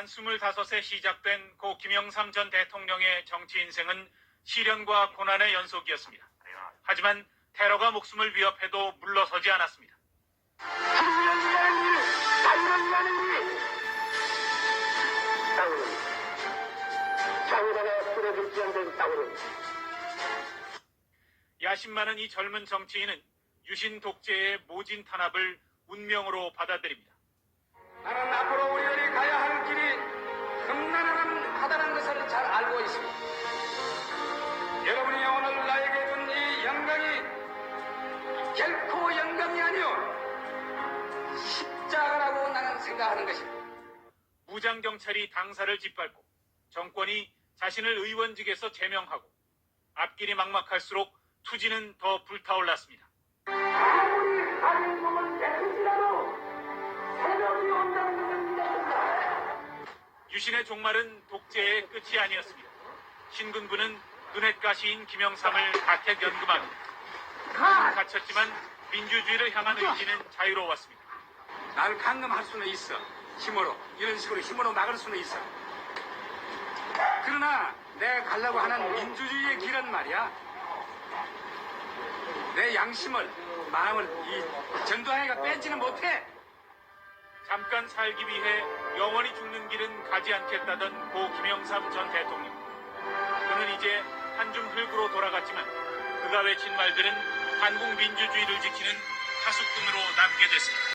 만 25세 시작된 고 김영삼 전 대통령의 정치 인생은 시련과 고난의 연속이었습니다. 하지만 테러가 목숨을 위협해도 물러서지 않았습니다. 야심 많은 이 젊은 정치인은 유신 독재의 모진 탄압을 운명으로 받아들입니다. 오늘 나에게 준 이 영광이 결코 영광이 아니오 십자가라고 나는 생각하는 것입니다. 무장 경찰이 당사를 짓밟고 정권이 자신을 의원직에서 제명하고 앞길이 막막할수록 투지는 더 불타올랐습니다. 아무리 가는 몸을 내는지라도 새벽이 온다는 것을 믿었다. 유신의 종말은 독재의 끝이 아니었습니다. 신군부는 눈엣가시인 김영삼을 가택 연금합니다. 그는 갇혔지만 민주주의를 향한 의지는 자유로웠습니다. 나를 감금할 수는 있어. 힘으로. 이런 식으로 힘으로 막을 수는 있어. 그러나 내가 가려고 하는 민주주의의 길은 말이야. 내 양심을, 마음을 이 전두환이가 뺏지는 못해. 잠깐 살기 위해 영원히 죽는 길은 가지 않겠다던 고 김영삼 전 대통령. 그는 이제 한줌 흙으로 돌아갔지만 그가 외친 말들은 한국 민주주의를 지키는 하숙군으로 남게 됐습니다.